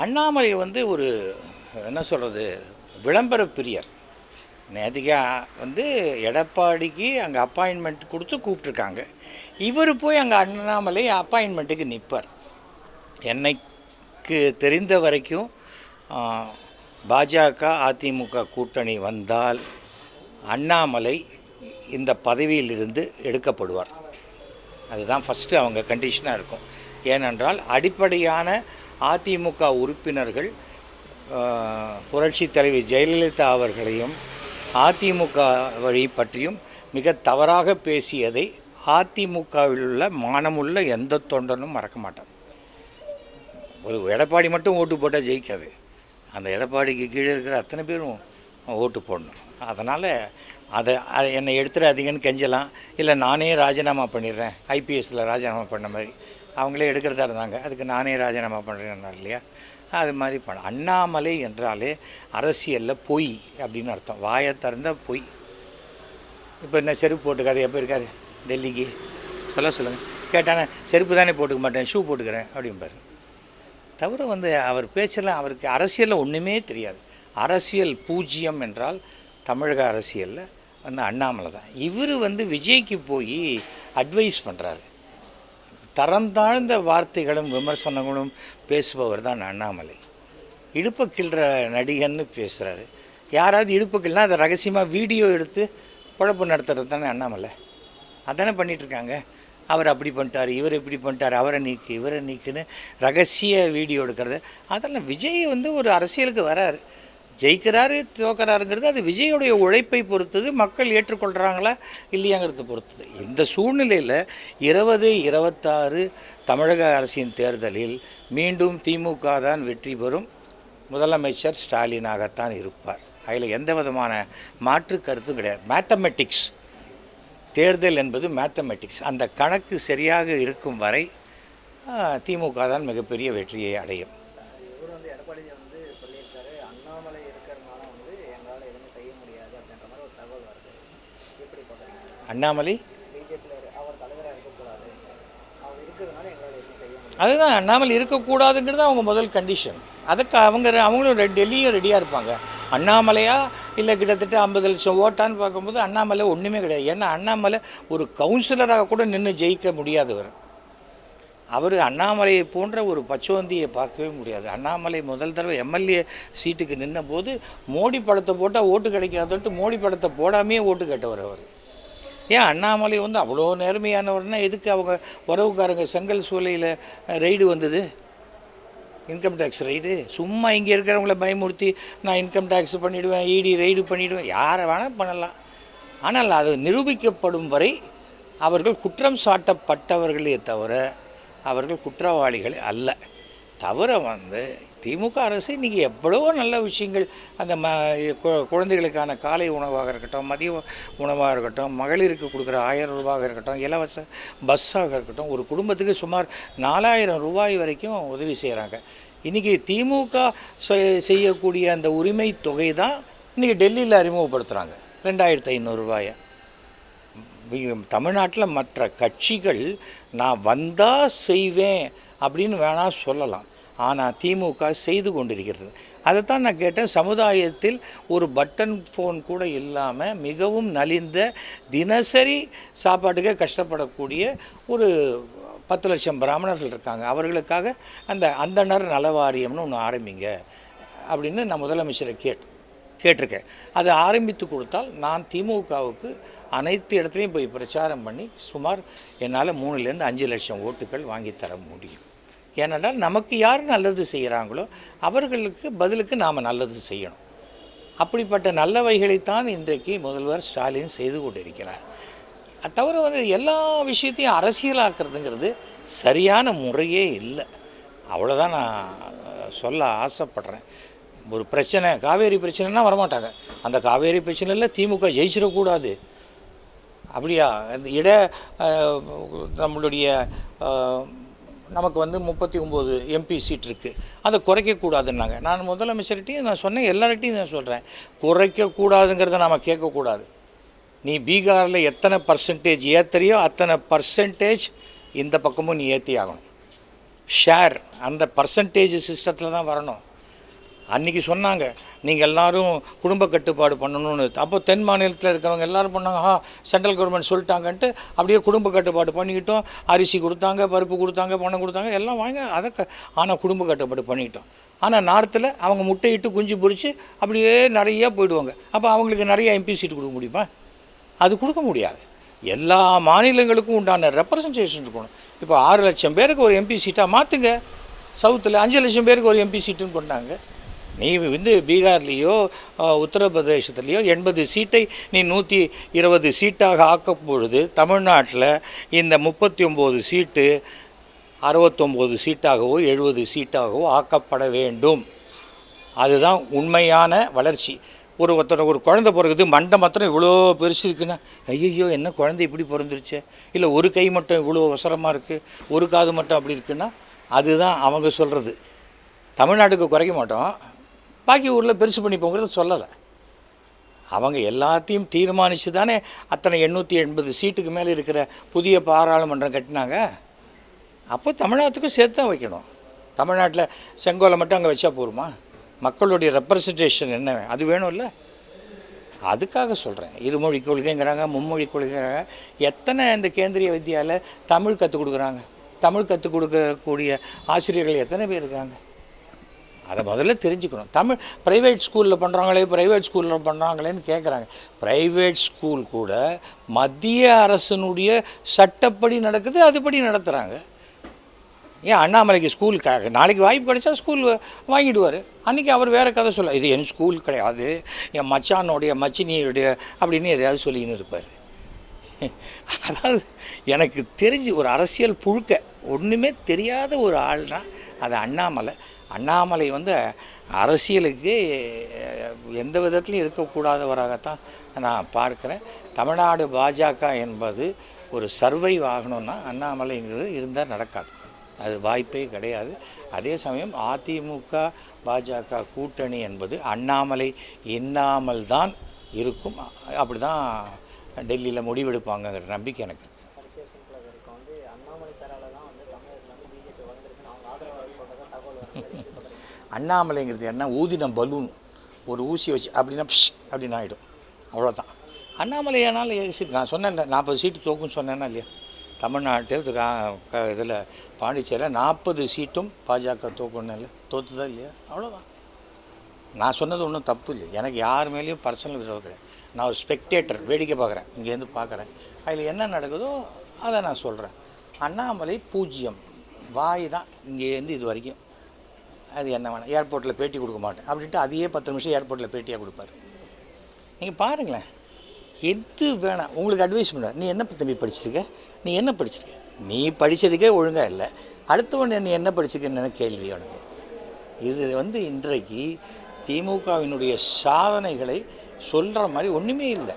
அண்ணாமலை வந்து ஒரு என்ன சொல்கிறது விளம்பர பிரியர். நேதிகா வந்து எடப்பாடிக்கு அங்கே அப்பாயின்மெண்ட் கொடுத்து கூப்பிட்ருக்காங்க இவர் போய் அங்கே அண்ணாமலை அப்பாயின்மெண்ட்டுக்கு நிற்பார் என்னைக்கு தெரிந்த வரைக்கும் பாஜக அதிமுக கூட்டணி வந்தால் அண்ணாமலை இந்த பதவியிலிருந்து எடுக்கப்படுவார். அதுதான் ஃபஸ்ட்டு அவங்க கண்டிஷனாக இருக்கும். ஏனென்றால் அடிப்படையான அதிமுக உறுப்பினர்கள் புரட்சி தலைவி ஜெயலலிதா அவர்களையும் அதிமுக வழி பற்றியும் மிக தவறாக பேசியதை அதிமுகவில் உள்ள மானமுள்ள எந்த தொண்டனும் மறக்க மாட்டான். ஒரு எடப்பாடி மட்டும் ஓட்டு போட்டால் ஜெயிக்காது. அந்த எடப்பாடிக்கு கீழே இருக்கிற அத்தனை பேரும் ஓட்டு போடணும். அதனால் அதை அதை என்னை எடுத்துடாதீங்கன்னு கெஞ்சலாம். இல்லை நானே ராஜினாமா பண்ணிடுறேன். ஐபிஎஸ்சில் ராஜினாமா பண்ண மாதிரி. அவங்களே எடுக்கிறதா இருந்தாங்க. அதுக்கு நானே ராஜினாமா பண்ணுறேன்னா இல்லையா? அது மாதிரி பண்ண. அண்ணாமலை என்றாலே அரசியலில் பொய் அப்படின்னு அர்த்தம். வாயை திறந்த பொய். இப்போ என்ன செருப்பு போட்டுக்காது? எப்போ இருக்காரு? டெல்லிக்கு. சொல்ல சொல்லுங்கள் கேட்டானே செருப்பு தானே போட்டுக்க மாட்டேன் ஷூ போட்டுக்கிறேன் அப்படிம்பாரு தவிர வந்து அவர் பேச்செல்லாம் அவருக்கு அரசியலில் ஒன்றுமே தெரியாது. அரசியல் பூஜ்ஜியம் என்றால் தமிழக அரசியலில் வந்து அண்ணாமலை தான். இவர் வந்து விஜய்க்கு போய் அட்வைஸ் பண்ணுறாரு தரம் தாழ்ந்த வார்த்தைகளும் விமர்சனங்களும் பேசுபவர் தான் அண்ணாமலை. இடுப்பை கிள்ற நடிகன்னு பேசுகிறாரு யாராவது இடுப்பு கிள்னா அதை ரகசியமாக வீடியோ எடுத்து குழப்பம் நடத்துறது தானே அண்ணாமலை. அதானே பண்ணிகிட்ருக்காங்க அவர் அப்படி பண்ணிட்டார் இவர் இப்படி பண்ணிட்டார் அவரை நீக்கு இவரை நீக்குன்னு ரகசிய வீடியோ எடுக்கிறது. அதெல்லாம் விஜய் வந்து ஒரு அரசியலுக்கு வராரு. ஜெயிக்கிறாரு தோக்கிறாருங்கிறது அது விஜயோடைய உழைப்பை பொறுத்தது மக்கள் ஏற்றுக்கொள்கிறாங்களா இல்லையாங்கிறத பொறுத்தது. இந்த சூழ்நிலையில் இருபது இருபத்தாறு தமிழக அரசின் தேர்தலில் மீண்டும் திமுக தான் வெற்றி பெறும். முதலமைச்சர் ஸ்டாலினாகத்தான் இருப்பார். அதில் எந்த விதமான மாற்று கருத்தும் கிடையாது. மேத்தமெட்டிக்ஸ் தேர்தல் என்பது மேத்தமெட்டிக்ஸ் அந்த கணக்கு சரியாக இருக்கும் வரை திமுக தான் மிகப்பெரிய வெற்றியை அடையும் இவர் வந்து எடப்பாடி வந்து சொல்லியிருக்காரு அண்ணாமலை இருக்கிறதுனால வந்து எங்களால் எதுவுமே செய்ய முடியாது அப்படின்ற மாதிரி ஒரு தகவல் வருது எப்படி பார்க்குறீங்க அண்ணாமலை பிஜேபியில் அவர் தலைவராக இருக்கக்கூடாது அவர் இருக்கிறதுனால எங்களால் எதுவும் செய்ய முடியாது. அதுதான் அண்ணாமலை இருக்கக்கூடாதுங்கிறது அவங்க முதல் கண்டிஷன் அதுக்கு அவங்க அவங்களும் டெல்லியும் ரெடியாக இருப்பாங்க. அண்ணாமலையா? இல்லை கிட்டத்தட்ட ஐம்பது லட்சம் ஓட்டான்னு பார்க்கும்போது அண்ணாமலை ஒன்றுமே கிடையாது. ஏன்னா அண்ணாமலை ஒரு கவுன்சிலராக கூட நின்று ஜெயிக்க முடியாதவர் அவர் அண்ணாமலையை போன்ற ஒரு பச்சோந்தியை பார்க்கவே முடியாது. அண்ணாமலை முதல் தடவை எம்எல்ஏ சீட்டுக்கு நின்ன போது மோடி படத்தை போட்டால் ஓட்டு கிடைக்காதுன்ட்டு மோடி படத்தை போடாமையே ஓட்டு கேட்டவர் அவர். ஏன் அண்ணாமலை வந்து அவ்வளோ நேர்மையானவர்னா எதுக்கு அவங்க உறவுக்காரங்க செங்கல் சூளையில் ரெய்டு வந்தது? இன்கம் டேக்ஸ் ரைடு சும்மா இங்கே இருக்கிறவங்கள பயமுறுத்தி நான் இன்கம் டேக்ஸ் பண்ணிவிடுவேன் இடி ரைடு பண்ணிவிடுவேன் யாரை வேணால் பண்ணலாம். ஆனால் அது நிரூபிக்கப்படும் வரை அவர்கள் குற்றம் சாட்டப்பட்டவர்களே தவிர அவர்கள் குற்றவாளிகள் அல்ல. தவிர வந்து திமுக அரசு இன்றைக்கி எவ்வளவோ நல்ல விஷயங்கள் அந்த ம குழந்தைகளுக்கான காலை உணவாக இருக்கட்டும் மதிய உணவாக இருக்கட்டும் மகளிருக்கு கொடுக்குற ஆயிரம் ரூபாயாக இருக்கட்டும் இலவச பஸ்ஸாக இருக்கட்டும் ஒரு குடும்பத்துக்கு சுமார் நாலாயிரம் ரூபாய் வரைக்கும் உதவி செய்கிறாங்க இன்றைக்கி திமுக செய்யக்கூடிய அந்த உரிமை தொகை தான் இன்றைக்கி டெல்லியில் அறிமுகப்படுத்துகிறாங்க ரெண்டாயிரத்து ஐநூறுரூவாயை தமிழ்நாட்டில் மற்ற கட்சிகள் நான் வந்தால் செய்வேன் அப்படின்னு வேணால் சொல்லலாம். ஆனால் திமுக செய்து கொண்டிருக்கிறது. அதைத்தான் நான் கேட்டேன். சமுதாயத்தில் ஒரு பட்டன் ஃபோன் கூட இல்லாமல் மிகவும் நலிந்த தினசரி சாப்பாட்டுக்கே கஷ்டப்படக்கூடிய ஒரு பத்து லட்சம் பிராமணர்கள் இருக்காங்க. அவர்களுக்காக அந்த அந்தணர் நலவாரியம்னு ஒன்று ஆரம்பிங்க அப்படின்னு நான் முதலமைச்சரை கேட்டேன் கேட்டிருக்கேன். அதை ஆரம்பித்து கொடுத்தால் நான் திமுகவுக்கு அனைத்து இடத்துலையும் போய் பிரச்சாரம் பண்ணி சுமார் என்னால் மூணுலேருந்து அஞ்சு லட்சம் ஓட்டுகள் வாங்கி தர முடியும். ஏனென்றால் நமக்கு யார் நல்லது செய்கிறாங்களோ அவர்களுக்கு பதிலுக்கு நாம் நல்லது செய்யணும். அப்படிப்பட்ட நல்லவைகளைத்தான் இன்றைக்கு முதல்வர் ஸ்டாலின் செய்து கொண்டிருக்கிறார். தவிர வந்து எல்லா விஷயத்தையும் அரசியலாக்குறதுங்கிறது சரியான முறையே இல்லை. அவ்வளோதான் நான் சொல்ல ஆசைப்படுறேன். ஒரு பிரச்சனை காவேரி பிரச்சனைனா வரமாட்டாங்க. அந்த காவேரி பிரச்சனையில் திமுக ஜெயிச்சிடக்கூடாது. அப்படியா? இந்த இட நம்மளுடைய நமக்கு வந்து முப்பத்தி ஒம்பது எம்பி சீட் இருக்குது அதை குறைக்கக்கூடாதுன்னாங்க. நான் முதலமைச்சர்கிட்டையும் நான் சொன்னேன் எல்லார்கிட்டையும் நான் சொல்கிறேன் குறைக்கக்கூடாதுங்கிறத நாம் கேட்கக்கூடாது. நீ பீகாரில் எத்தனை பர்சன்டேஜ் ஏற்றுறியோ அத்தனை பர்சன்டேஜ் இந்த பக்கமும் நீ ஏற்றி ஆகணும் ஷேர் அந்த பர்சன்டேஜ் சிஸ்டத்தில் தான் வரணும். அன்றைக்கி சொன்னாங்க நீங்கள் எல்லோரும் குடும்ப கட்டுப்பாடு பண்ணணும்னு. அப்போ தென் மாநிலத்தில் இருக்கிறவங்க எல்லாரும் பண்ணாங்க ஆ சென்ட்ரல் கவர்மெண்ட் சொல்லிட்டாங்கன்ட்டு அப்படியே குடும்ப கட்டுப்பாடு பண்ணிக்கிட்டோம். அரிசி கொடுத்தாங்க பருப்பு கொடுத்தாங்க பணம் கொடுத்தாங்க எல்லாம் வாங்க அதை க ஆனால் குடும்ப கட்டுப்பாடு பண்ணிக்கிட்டோம். ஆனால் நார்த்தில் அவங்க முட்டையிட்டு குஞ்சு பொறிச்சு அப்படியே நிறையா போயிடுவாங்க. அப்போ அவங்களுக்கு நிறைய எம்பி சீட் கொடுக்க முடியுமா? அது கொடுக்க முடியாது. எல்லா மாநிலங்களுக்கும் உண்டான ரெப்ரசன்டேஷன் இருக்கணும். இப்போ ஆறு லட்சம் பேருக்கு ஒரு எம்பி சீட்டாக மாற்றுங்க சவுத்தில் அஞ்சு லட்சம் பேருக்கு ஒரு எம்பி சீட்டுன்னு கொண்டாங்க. நீ வந்து பீகார்லேயோ உத்தரப்பிரதேசத்துலேயோ எண்பது சீட்டை நீ நூற்றி இருபது சீட்டாக ஆக்கும் பொழுது தமிழ்நாட்டில் இந்த முப்பத்தி ஒம்பது சீட்டு அறுபத்தொம்போது சீட்டாகவோ எழுபது சீட்டாகவோ ஆக்கப்பட வேண்டும். அதுதான் உண்மையான வளர்ச்சி. ஒரு ஒருத்தர் ஒரு குழந்தை பிறகுது மண்டை மாத்திரம் இவ்வளோ பெருசு இருக்குன்னா ஐயோ என்ன குழந்தை இப்படி பிறந்துருச்சு? இல்லை ஒரு கை மட்டும் இவ்வளோ அவசரமாக இருக்குது ஒரு காது மட்டும் அப்படி இருக்குன்னா அதுதான் அவங்க சொல்கிறது தமிழ்நாட்டுக்கு குறைக்க மாட்டோம். பாக்கி ஊரில் பெருசு பண்ணிப்போங்கிறத சொல்லலை. அவங்க எல்லாத்தையும் தீர்மானித்து தானே அத்தனை எண்ணூற்றி எண்பது சீட்டுக்கு மேலே இருக்கிற புதிய பாராளுமன்றம் கட்டினாங்க. அப்போ தமிழ்நாட்டுக்கும் சேர்த்து தான் வைக்கணும். தமிழ்நாட்டில் செங்கோலை மட்டும் அங்கே வச்சா போருமா? மக்களுடைய ரெப்ரசன்டேஷன் என்ன? அது வேணும்ல? அதுக்காக சொல்கிறேன் இருமொழி கொள்கைங்கிறாங்க மும்மொழி கொள்கைங்கிறாங்க. எத்தனை இந்த கேந்திரிய வித்தியாவில் தமிழ் கற்றுக் கொடுக்குறாங்க? தமிழ் கற்றுக் கொடுக்கக்கூடிய ஆசிரியர்கள் எத்தனை பேர் இருக்காங்க? அதை முதல்ல தெரிஞ்சுக்கணும். தமிழ் ப்ரைவேட் ஸ்கூலில் பண்ணுறாங்களே ப்ரைவேட் ஸ்கூலில் பண்ணுறாங்களேன்னு கேட்குறாங்க ப்ரைவேட் ஸ்கூல் கூட மத்திய அரசினுடைய சட்டப்படி நடக்குது அதுபடி நடத்துகிறாங்க ஏன் அண்ணாமலைக்கு ஸ்கூல் க நாளைக்கு வாய்ப்பு கிடைச்சா ஸ்கூல் வாங்கிடுவார். அன்றைக்கி அவர் வேறு கதை சொல்ல இது என் ஸ்கூல் கிடையாது என் மச்சானுடைய மச்சினியுடைய அப்படின்னு எதையாவது சொல்லின்னு இருப்பார். அதாவது எனக்கு தெரிஞ்சு ஒரு அரசியல் புழுக்க ஒன்றுமே தெரியாத ஒரு ஆள்னா அது அண்ணாமலை. அண்ணாமலை வந்து அரசியலுக்கு எந்த விதத்துலையும் இருக்கக்கூடாதவராகத்தான் நான் பார்க்குறேன். தமிழ்நாடு பாஜக என்பது ஒரு சர்வைவ் ஆகணும்னா அண்ணாமலைங்கிறது இருந்தால் நடக்காது. அது வாய்ப்பே கிடையாது. அதே சமயம் அதிமுக பாஜக கூட்டணி என்பது அண்ணாமலை இன்னாமல் தான் இருக்கும். அப்படி தான் டெல்லியில் முடிவெடுப்பாங்கங்கிற நம்பிக்கை எனக்கு இருக்குது கடைசியாக சிம்பிளாக இருக்கும் வந்து அண்ணாமலை சாரால தான் வந்து தமிழகத்தில் வந்து பிஜேபி வளர்ந்துருக்குன்னு அவங்க ஆதரவாளர் சொல்கிறதா தகவல் வருது எப்படி பார்க்குறீங்க? அண்ணாமலைங்கிறது என்ன? ஊதினம் பலூன். ஒரு ஊசி வச்சு அப்படின்னா பிஷ் அப்படின்னு ஆகிடும் அவ்வளோதான் அண்ணாமலை ஆனாலும் சீட் நான் சொன்னேன்ல நாற்பது சீட்டு தோக்குன்னு சொன்னேன்னா இல்லையா? தமிழ்நாட்டு இதில் பாண்டிச்சேரியில் நாற்பது சீட்டும் பாஜக தோக்கணும் இல்லை தோத்துதா இல்லையா? அவ்வளோதான் நான் சொன்னது ஒன்றும் தப்பு இல்லை எனக்கு யார் மேலேயும் பர்சனல் விரோதம் கிடையாது. நான் ஒரு ஸ்பெக்டேட்டர் வேடிக்கை பார்க்குறேன். இங்கேருந்து பார்க்குறேன். அதில் என்ன நடக்குதோ அதை நான் சொல்கிறேன் அண்ணாமலை பூஜ்ஜியம். வாய் தான் இங்கேருந்து இது வரைக்கும். அது என்ன வேணாம். ஏர்போர்ட்டில் பேட்டி கொடுக்க மாட்டேன். அப்படின்ட்டு அதையே பத்து நிமிஷம் ஏர்போர்ட்டில் பேட்டியாக கொடுப்பாரு. நீங்கள் பாருங்களேன். எது வேணாம். உங்களுக்கு அட்வைஸ் பண்ணுவார் நீ என்ன தம்பி படிச்சிருக்க? நீ என்ன படிச்சிருக்க? நீ படித்ததுக்கே ஒழுங்காக இல்லை. அடுத்தவன் நீ என்ன படிச்சிருக்கன்னு கேள்வி உனக்கு. இது வந்து இன்றைக்கு திமுகவினுடைய சாதனைகளை சொல்கிற மாதிரி ஒன்றுமே இல்லை.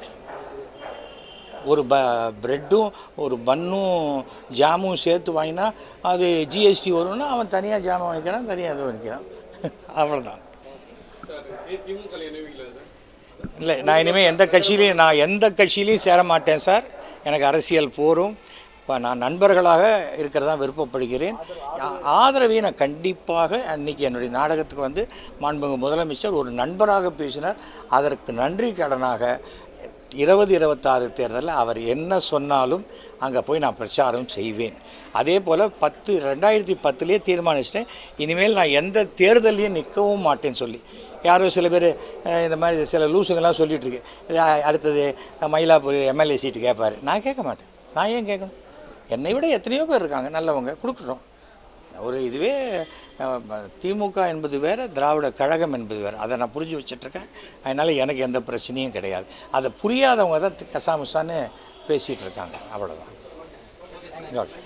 ஒரு ப ப்ரெட்டும் ஒரு பன்னும் ஜாமும் சேர்த்து வாங்கினா அது ஜிஎஸ்டி வரும்னா அவன் தனியாக ஜாமும் வாங்கிக்கிறான் தனியாக இது வாங்கிக்கிறான் அவ்வளோதான் இல்லை நான் இனிமேல் எந்த கட்சியிலையும் நான் எந்த கட்சியிலையும் சேர மாட்டேன் சார். எனக்கு அரசியல் போரும். இப்போ நான் நண்பர்களாக இருக்கிறதா விருப்பப்படுகிறேன். ஆதரவை நான் கண்டிப்பாக அன்னைக்கு என்னுடைய நாடகத்துக்கு வந்து மாண்புமிகு முதலமைச்சர் ஒரு நண்பராக பேசினார். அதற்கு நன்றி கடனாக இருபது இருபத்தாறு தேர்தலில் அவர் என்ன சொன்னாலும் அங்கே போய் நான் பிரச்சாரம் செய்வேன். அதே போல் பத்து ரெண்டாயிரத்தி பத்துலேயே தீர்மானிச்சிட்டேன். இனிமேல் நான் எந்த தேர்தலையும் நிற்கவும் மாட்டேன்னு சொல்லி. யாரோ சில பேர் இந்த மாதிரி சில லூசுங்கெல்லாம் சொல்லிகிட்ருக்கு அடுத்தது மயிலாப்பூர் எம்எல்ஏ சீட்டு கேட்பார் நான் கேட்க மாட்டேன். நான் ஏன் கேட்கணும்? என்னை விட எத்தனையோ பேர் இருக்காங்க நல்லவங்க கொடுக்குறோம் ஒரு இதுவே திமுக என்பது வேறு திராவிட கழகம் என்பது வேறு. அதை நான் புரிஞ்சு வச்சிட்ருக்கேன். அதனால் எனக்கு எந்த பிரச்சனையும் கிடையாது. அதை புரியாதவங்க தான் கசாமுசான்னு பேசிகிட்டு இருக்காங்க அவ்வளோதான் ஓகே.